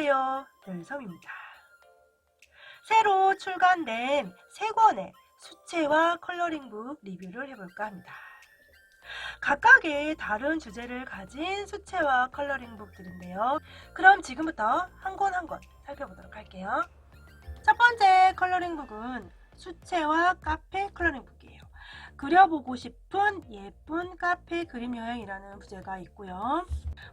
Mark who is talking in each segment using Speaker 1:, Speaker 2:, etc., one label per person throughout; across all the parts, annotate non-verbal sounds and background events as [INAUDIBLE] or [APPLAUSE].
Speaker 1: 안녕하세요. 늘섬입니다. 새로 출간된 세 권의 수채화 컬러링북 리뷰를 해볼까 합니다. 각각의 다른 주제를 가진 수채화 컬러링북들인데요. 그럼 지금부터 한 권 한 권 살펴보도록 할게요. 첫 번째 컬러링북은 수채화 카페 컬러링북이에요. 그려보고 싶은 예쁜 카페 그림 여행이라는 부제가 있고요.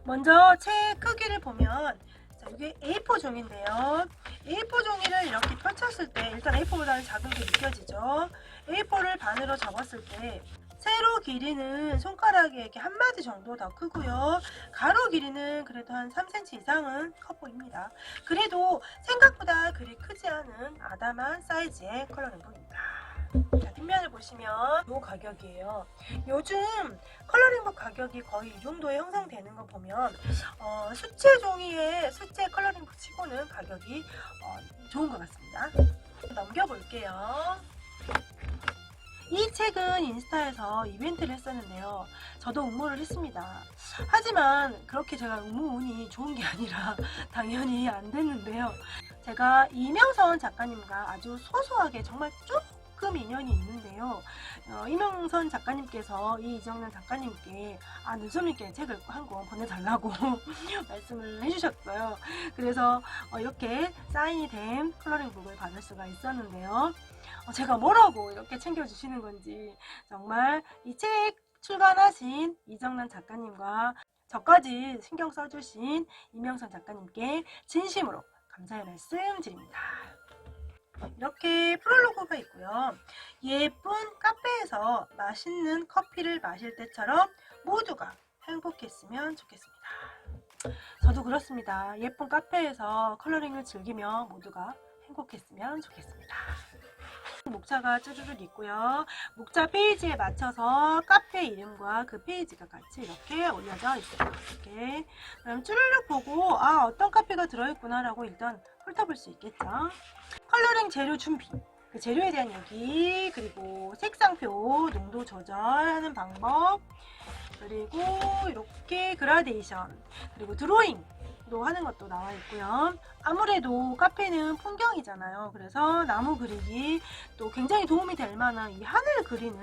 Speaker 1: 먼저 책 크기를 보면 자, 이게 A4 종인데요. A4 종이를 이렇게 펼쳤을 때 일단 A4보다는 작은 게 느껴지죠. A4를 반으로 접었을 때 세로 길이는 손가락에 이렇게 한 마디 정도 더 크고요. 가로 길이는 그래도 한 3cm 이상은 커 보입니다. 그래도 생각보다 그리 크지 않은 아담한 사이즈의 컬러링북입니다. 자, 뒷면을 보시면 이 가격이에요. 요즘 컬러링북 가격이 거의 이 정도에 형성되는 거 보면 어, 수채 종이의 수채 컬러링북 치고는 가격이 어, 좋은 것 같습니다. 넘겨볼게요. 이 책은 인스타에서 이벤트를 했었는데요. 저도 응모를 했습니다. 하지만 그렇게 제가 응모 운이 좋은 게 아니라 [LAUGHS] 당연히 안 됐는데요. 제가 이명선 작가님과 아주 소소하게 정말 조금 인연이 있는데요. 어, 이명선 작가님께서 이 이정란 작가님께 아 눈썹님께 책을 한 권 보내달라고 [LAUGHS] 말씀을 해주셨어요. 그래서 어, 이렇게 사인이 된 컬러링북을 받을 수가 있었는데요. 어, 제가 뭐라고 이렇게 챙겨주시는 건지 정말 이 책 출간하신 이정란 작가님과 저까지 신경 써주신 이명선 작가님께 진심으로 감사의 말씀 드립니다. 이렇게 프롤로그가 있고요. 예쁜 카페에서 맛있는 커피를 마실 때처럼 모두가 행복했으면 좋겠습니다. 저도 그렇습니다. 예쁜 카페에서 컬러링을 즐기며 모두가 행복했으면 좋겠습니다. 목차가 쭈르륵 있고요. 목차 페이지에 맞춰서 카페 이름과 그 페이지가 같이 이렇게 올려져 있어요. 이렇게. 그럼 쭈르륵 보고 아 어떤 카페가 들어있구나라고 일단 훑어볼 수 있겠죠. 컬러링 재료 준비. 그 재료에 대한 얘기 그리고 색상표 농도 조절하는 방법 그리고 이렇게 그라데이션 그리고 드로잉도 하는 것도 나와 있고요. 아무래도 카페는 풍경이잖아요. 그래서 나무 그리기 또 굉장히 도움이 될 만한 이 하늘 그리는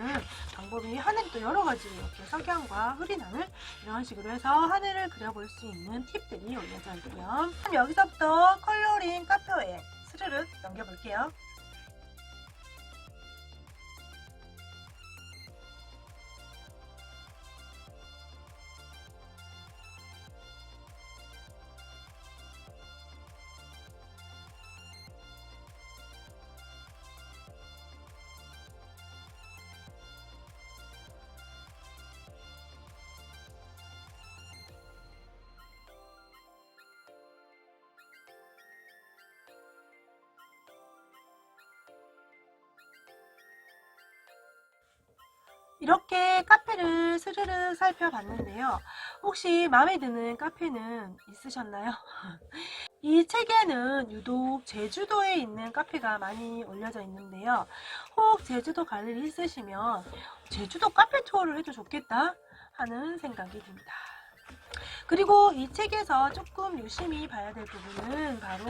Speaker 1: 방법이 하늘이 또 여러 가지 이렇게 석양과 흐린 하늘 이런 식으로 해서 하늘을 그려볼 수 있는 팁들이 올려져 있고요. 그럼 여기서부터 컬러링 카페에 스르륵 넘겨볼게요. 이렇게 카페를 스르르 살펴봤는데요. 혹시 마음에 드는 카페는 있으셨나요? [LAUGHS] 이 책에는 유독 제주도에 있는 카페가 많이 올려져 있는데요. 혹 제주도 갈 일 있으시면 제주도 카페 투어를 해도 좋겠다 하는 생각이 듭니다. 그리고 이 책에서 조금 유심히 봐야 될 부분은 바로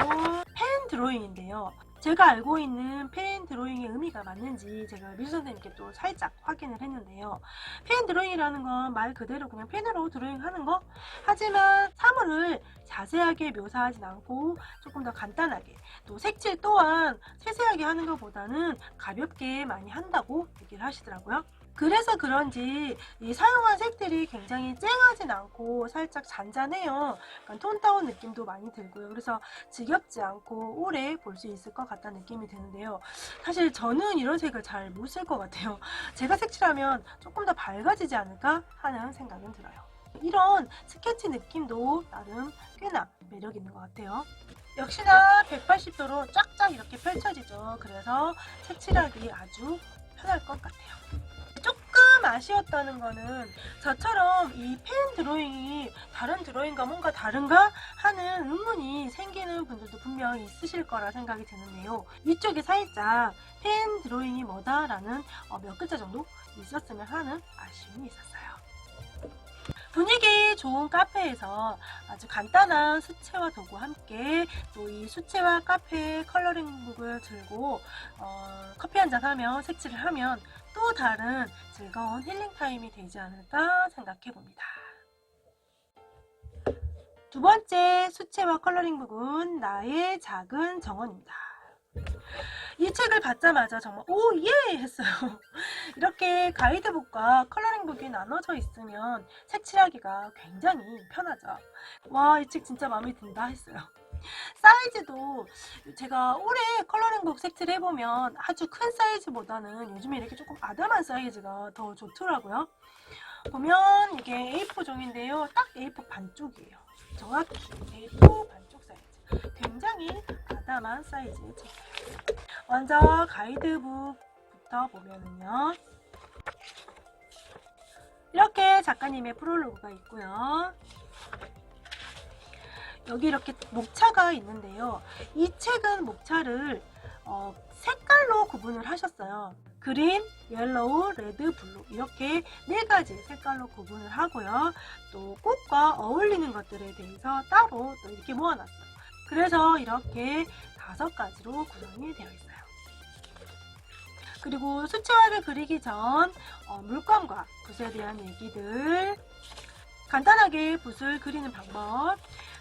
Speaker 1: 펜 드로잉인데요. 제가 알고 있는 펜 드로잉의 의미가 맞는지 제가 미수 선생님께 또 살짝 확인을 했는데요. 펜 드로잉이라는 건 말 그대로 그냥 펜으로 드로잉 하는 거. 하지만 사물을 자세하게 묘사하진 않고 조금 더 간단하게 또 색칠 또한 세세하게 하는 것보다는 가볍게 많이 한다고 얘기를 하시더라고요. 그래서 그런지 이 사용한 색들이 굉장히 쨍하진 않고 살짝 잔잔해요. 약간 톤다운 느낌도 많이 들고요. 그래서 지겹지 않고 오래 볼 수 있을 것 같다는 느낌이 드는데요. 사실 저는 이런 색을 잘 못 쓸 것 같아요. [LAUGHS] 제가 색칠하면 조금 더 밝아지지 않을까 하는 생각은 들어요. 이런 스케치 느낌도 나름 꽤나 매력 있는 것 같아요. 역시나 180도로 쫙쫙 이렇게 펼쳐지죠. 그래서 색칠하기 아주 편할 것 같아요. 아쉬웠다는 거는 저처럼 이 펜 드로잉이 다른 드로잉과 뭔가 다른가 하는 의문이 생기는 분들도 분명히 있으실 거라 생각이 드는데요. 위쪽에 살짝 펜 드로잉이 뭐다라는 어, 몇 글자 정도 있었으면 하는 아쉬움이 있었어요. 좋은 카페에서 아주 간단한 수채화 도구와 함께 또 이 수채화 카페 컬러링북을 들고 어, 커피 한 잔 하며 색칠을 하면 또 다른 즐거운 힐링 타임이 되지 않을까 생각해 봅니다. 두 번째 수채화 컬러링북은 나의 작은 정원입니다. 이 책을 받자마자 정말 오 예 했어요. [LAUGHS] 이렇게 가이드북과 컬러링북이 나눠져 있으면 색 칠하기가 굉장히 편하죠. 와 이 책 진짜 마음에 든다 했어요. 사이즈도 제가 올해 컬러링북 색칠 해 보면 아주 큰 사이즈보다는 요즘에 이렇게 조금 아담한 사이즈가 더 좋더라고요. 보면 이게 A4 종인데요. 딱 A4 반쪽이에요. 정확히 A4 반쪽 사이즈. 굉장히 아담한 사이즈의 책이에요. 먼저 가이드북부터 보면은요. 이렇게 작가님의 프롤로그가 있고요. 여기 이렇게 목차가 있는데요. 이 책은 목차를 어, 색깔로 구분을 하셨어요. 그린, 옐로우, 레드, 블루 이렇게 네 가지 색깔로 구분을 하고요. 또 꽃과 어울리는 것들에 대해서 따로 또 이렇게 모아놨어요. 그래서 이렇게 다섯 가지로 구성이 되어 있어요. 그리고 수채화를 그리기 전 어, 물감과 붓에 대한 얘기들, 간단하게 붓을 그리는 방법,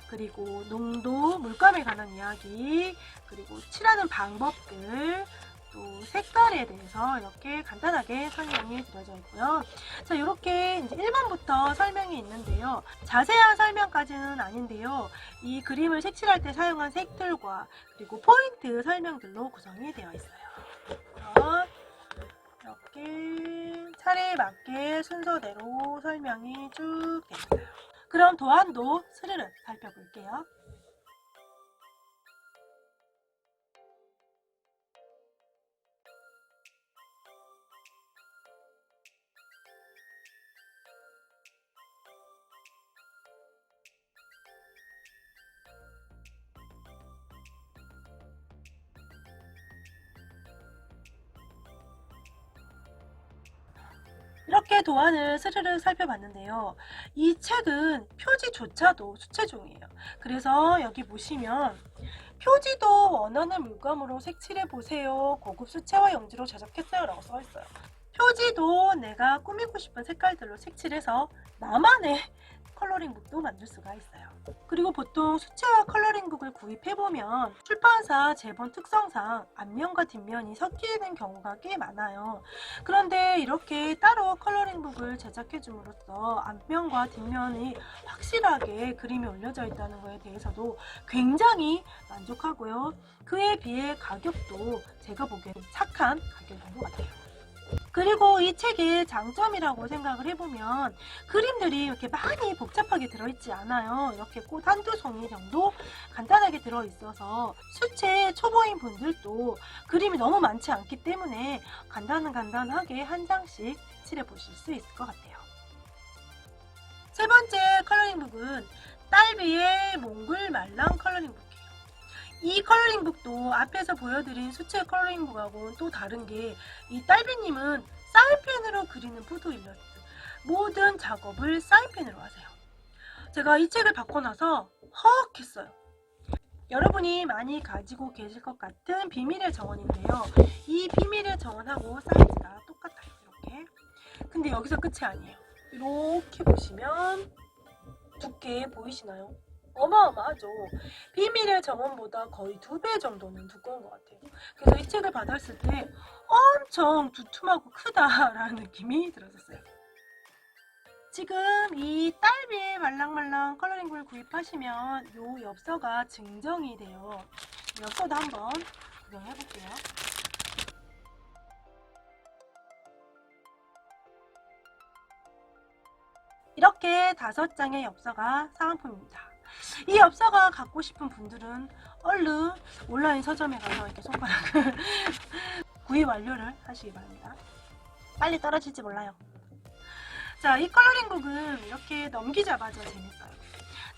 Speaker 1: 그리고 농도, 물감에 관한 이야기, 그리고 칠하는 방법들, 또 색깔에 대해서 이렇게 간단하게 설명이 드려져 있고요. 자, 이렇게 이제 1번부터 설명이 있는데요. 자세한 설명까지는 아닌데요. 이 그림을 색칠할 때 사용한 색들과 그리고 포인트 설명들로 구성이 되어 있어요. 이렇게 차례에 맞게 순서대로 설명이 쭉 있어요. 그럼 도안도 스르르 살펴볼게요. 이렇게 도안을 스르르 살펴봤는데요. 이 책은 표지조차도 수채종이에요. 그래서 여기 보시면 표지도 원하는 물감으로 색칠해 보세요. 고급 수채화 용지로 제작했어요. 라고 써 있어요. 표지도 내가 꾸미고 싶은 색깔들로 색칠해서 나만의 컬러링북도 만들 수가 있어요. 그리고 보통 수채화 컬러링북을 구입해보면 출판사 제본 특성상 앞면과 뒷면이 섞이는 경우가 꽤 많아요. 그런데 이렇게 따로 컬러링북을 제작해줌으로써 앞면과 뒷면이 확실하게 그림이 올려져 있다는 것에 대해서도 굉장히 만족하고요. 그에 비해 가격도 제가 보기엔 착한 가격인 것 같아요. 그리고 이 책의 장점이라고 생각을 해보면 그림들이 이렇게 많이 복잡하게 들어있지 않아요. 이렇게 꽃 한두 송이 정도 간단하게 들어있어서 수채 초보인 분들도 그림이 너무 많지 않기 때문에 간단 간단하게 한 장씩 칠해 보실 수 있을 것 같아요. 세 번째 컬러링북은 딸비의 몽글 이 컬러링북도 앞에서 보여드린 수채 컬러링북하고는 또 다른 게 이 딸비님은 사인펜으로 그리는 푸드 일러스트 모든 작업을 사인펜으로 하세요. 제가 이 책을 받고 나서 헉 했어요. 여러분이 많이 가지고 계실 것 같은 비밀의 정원인데요. 이 비밀의 정원하고 사이즈가 똑같아요. 이렇게. 근데 여기서 끝이 아니에요. 이렇게 보시면 두께 보이시나요? 어마어마하죠. 비밀의 정원보다 거의 두 배 정도는 두꺼운 것 같아요. 그래서 이 책을 받았을 때 엄청 두툼하고 크다라는 느낌이 들었었어요. 지금 이 딸비 말랑말랑 컬러링북을 구입하시면 이 엽서가 증정이 돼요. 엽서도 한번 구경해 볼게요. 이렇게 다섯 장의 엽서가 사은품입니다. 이 엽서가 갖고 싶은 분들은 얼른 온라인 서점에 가서 이렇게 손가락을 [LAUGHS] 구입 완료를 하시기 바랍니다. 빨리 떨어질지 몰라요. 자, 이 컬러링 북은 이렇게 넘기자마자 재밌어요.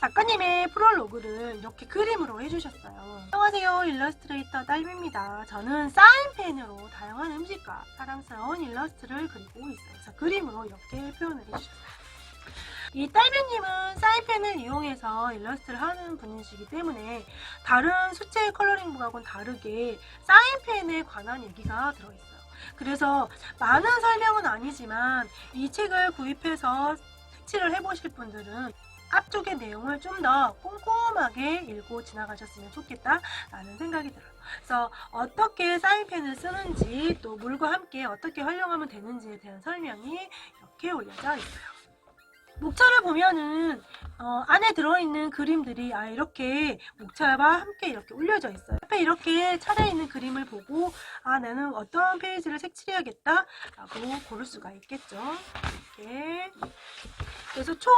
Speaker 1: 작가님의 프롤로그를 이렇게 그림으로 해주셨어요. 안녕하세요. 일러스트레이터 딸입니다. 저는 사인펜으로 다양한 음식과 사랑스러운 일러스트를 그리고 있어요. 그래서 그림으로 이렇게 표현을 해주셨어요. 이 딸배님은 사인펜을 이용해서 일러스트를 하는 분이시기 때문에 다른 수채 컬러링북하고는 다르게 사인펜에 관한 얘기가 들어있어요. 그래서 많은 설명은 아니지만 이 책을 구입해서 색칠을 해보실 분들은 앞쪽의 내용을 좀 더 꼼꼼하게 읽고 지나가셨으면 좋겠다라는 생각이 들어요. 그래서 어떻게 사인펜을 쓰는지 또 물과 함께 어떻게 활용하면 되는지에 대한 설명이 이렇게 올려져 있어요. 목차를 보면은 어, 안에 들어있는 그림들이 아 이렇게 목차와 함께 이렇게 올려져 있어요. 앞에 이렇게 차려있는 그림을 보고 아 나는 어떤 페이지를 색칠해야겠다 라고 고를 수가 있겠죠. 이렇게 그래서 총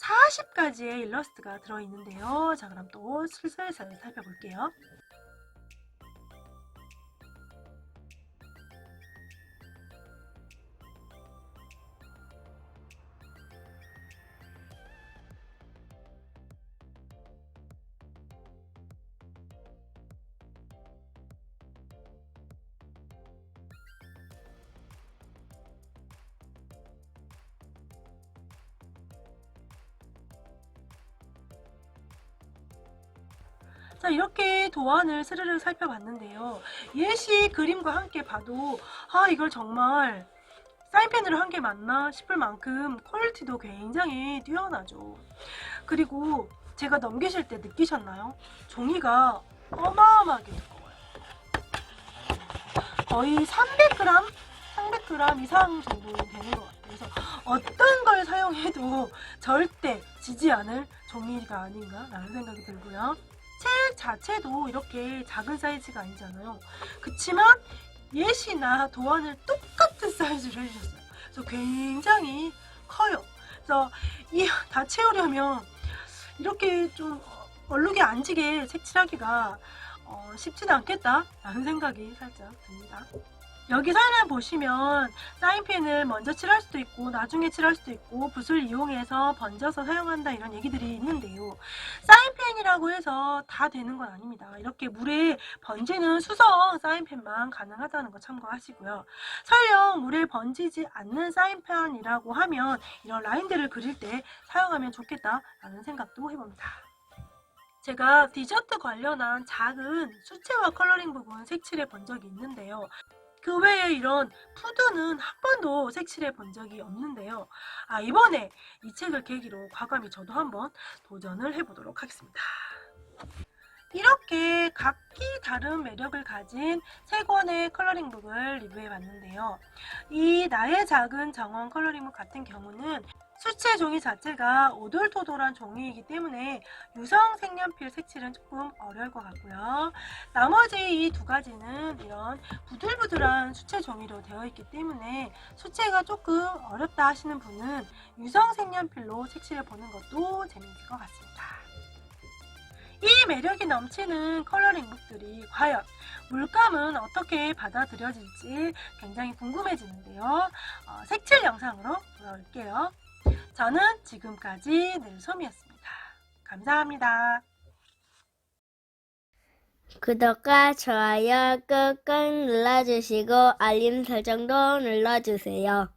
Speaker 1: 40가지의 일러스트가 들어있는데요. 자 그럼 또 슬슬 살펴볼게요. 자 이렇게 도안을 스르르 살펴봤는데요. 예시 그림과 함께 봐도 아 이걸 정말 사인펜으로 한 게 맞나 싶을 만큼 퀄리티도 굉장히 뛰어나죠. 그리고 제가 넘기실 때 느끼셨나요? 종이가 어마어마하게 두꺼워요. 거의 300g? 300g 이상 정도 되는 것 같아요. 그래서 어떤 걸 사용해도 절대 지지 않을 종이가 아닌가라는 생각이 들고요. 책 자체도 이렇게 작은 사이즈가 아니잖아요. 그치만 예시나 도안을 똑같은 사이즈로 해주셨어요. 그래서 굉장히 커요. 그래서 이 다 채우려면 이렇게 좀 얼룩이 안 지게 색칠하기가 어, 쉽지는 않겠다라는 생각이 살짝 듭니다. 여기 사연을 보시면 사인펜을 먼저 칠할 수도 있고 나중에 칠할 수도 있고 붓을 이용해서 번져서 사용한다 이런 얘기들이 있는데요. 사인펜이라고 해서 다 되는 건 아닙니다. 이렇게 물에 번지는 수성 사인펜만 가능하다는 거 참고하시고요. 설령 물에 번지지 않는 사인펜이라고 하면 이런 라인들을 그릴 때 사용하면 좋겠다라는 생각도 해봅니다. 제가 디저트 관련한 작은 수채화 컬러링 부분 색칠해 본 적이 있는데요. 그 외에 이런 푸드는 한 번도 색칠해 본 적이 없는데요. 아, 이번에 이 책을 계기로 과감히 저도 한번 도전을 해보도록 하겠습니다. 이렇게 각기 다른 매력을 가진 세 권의 컬러링북을 리뷰해 봤는데요. 이 나의 작은 정원 컬러링북 같은 경우는 수채 종이 자체가 오돌토돌한 종이이기 때문에 유성 색연필 색칠은 조금 어려울 것 같고요. 나머지 이 두 가지는 이런 부들부들한 수채 종이로 되어 있기 때문에 수채가 조금 어렵다 하시는 분은 유성 색연필로 색칠해 보는 것도 재미있을 것 같습니다. 이 매력이 넘치는 컬러링북들이 과연 물감은 어떻게 받아들여질지 굉장히 궁금해지는데요. 어, 색칠 영상으로 돌아올게요. 저는 지금까지 늘솜이었습니다. 감사합니다.
Speaker 2: 구독과 좋아요 꾹꾹 눌러주시고 알림 설정도 눌러주세요.